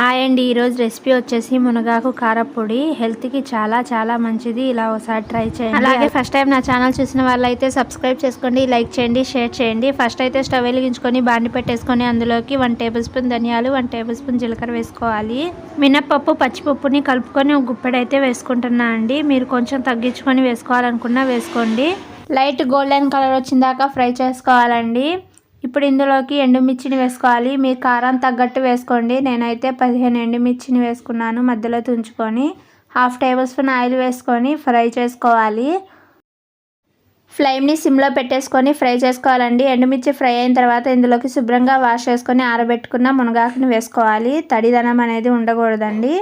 Hi అండి. ఈరోజు recipe వచ్చేసి మునగాకు కారపొడి. హెల్త్కి చాలా చాలా మంచిది. ఇలా ఒకసారి ట్రై చేయండి. అలాగే ఫస్ట్ టైం నా ఛానల్ చూసిన వాళ్ళైతే సబ్స్క్రైబ్ చేసుకోండి లైక్ చేయండి షేర్ చేయండి. ఫస్ట్ అయితే స్టవ్ వెలిగించుకొని బాండి పెట్టేసుకొని అందులోకి వన్ టేబుల్ స్పూన్ ధనియాలు వన్ టేబుల్ స్పూన్ జీలకర్ర వేసుకోవాలి. మినప్పప్పు పచ్చిపప్పుని కలుపుకొని ఒక గుప్పెడైతే వేసుకుంటున్నా అండి. మీరు కొంచెం తగ్గించుకొని వేసుకోవాలనుకున్నా వేసుకోండి. లైట్ గోల్డెన్ కలర్ వచ్చిన దాకా ఫ్రై చేసుకోవాలండి. ఇప్పుడు ఇందులోకి ఎండుమిర్చిని వేసుకోవాలి. మీ కారం తగ్గట్టు వేసుకోండి. నేనైతే పదిహేను ఎండుమిర్చిని వేసుకున్నాను మధ్యలో తుంచుకొని. హాఫ్ టేబుల్ స్పూన్ ఆయిల్ వేసుకొని ఫ్రై చేసుకోవాలి. ఫ్లేమ్ని సిమ్లో పెట్టేసుకొని ఫ్రై చేసుకోవాలండి. ఎండుమిర్చి ఫ్రై అయిన తర్వాత ఇందులోకి శుభ్రంగా వాష్ చేసుకొని ఆరబెట్టుకున్న మునగాకుని వేసుకోవాలి. తడిదనం అనేది ఉండకూడదండి.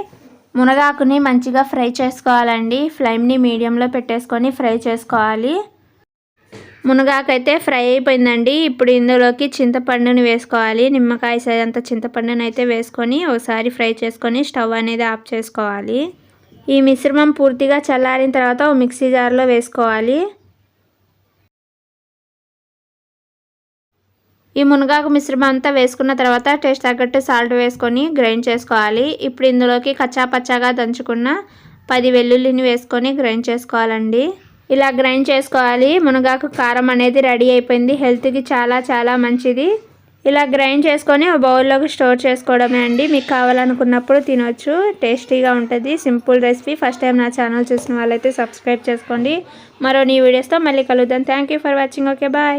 మునగాకుని మంచిగా ఫ్రై చేసుకోవాలండి. ఫ్లేమ్ని మీడియంలో పెట్టేసుకొని ఫ్రై చేసుకోవాలి. మునగాకైతే ఫ్రై అయిపోయిందండి. ఇప్పుడు ఇందులోకి చింతపండుని వేసుకోవాలి. నిమ్మకాయ సైజంత చింతపండుని అయితే వేసుకొని ఒకసారి ఫ్రై చేసుకొని స్టవ్ అనేది ఆఫ్ చేసుకోవాలి. ఈ మిశ్రమం పూర్తిగా చల్లారిన తర్వాత ఓ మిక్సీ జార్లో వేసుకోవాలి. ఈ మునగాకు మిశ్రమం అంతా వేసుకున్న తర్వాత టేస్ట్ తగ్గట్టు సాల్ట్ వేసుకొని గ్రైండ్ చేసుకోవాలి. ఇప్పుడు ఇందులోకి కచ్చా పచ్చాగా దంచుకున్న పది వెల్లుల్లిని వేసుకొని గ్రైండ్ చేసుకోవాలండి. ఇలా గ్రైండ్ చేసుకోవాలి. మునగాకు కారం అనేది రెడీ అయిపోయింది. హెల్త్కి చాలా చాలా మంచిది. ఇలా గ్రైండ్ చేసుకొని ఒక బౌల్లోకి స్టోర్ చేసుకోవడమే అండి. మీకు కావాలనుకున్నప్పుడు తినొచ్చు. టేస్టీగా ఉంటుంది. Simple recipe. ఫస్ట్ టైం నా ఛానల్ చూసిన వాళ్ళైతే సబ్స్క్రైబ్ చేసుకోండి. మరో నీ వీడియోస్తో మళ్ళీ కలుద్దాం. Thank for watching. Okay bye.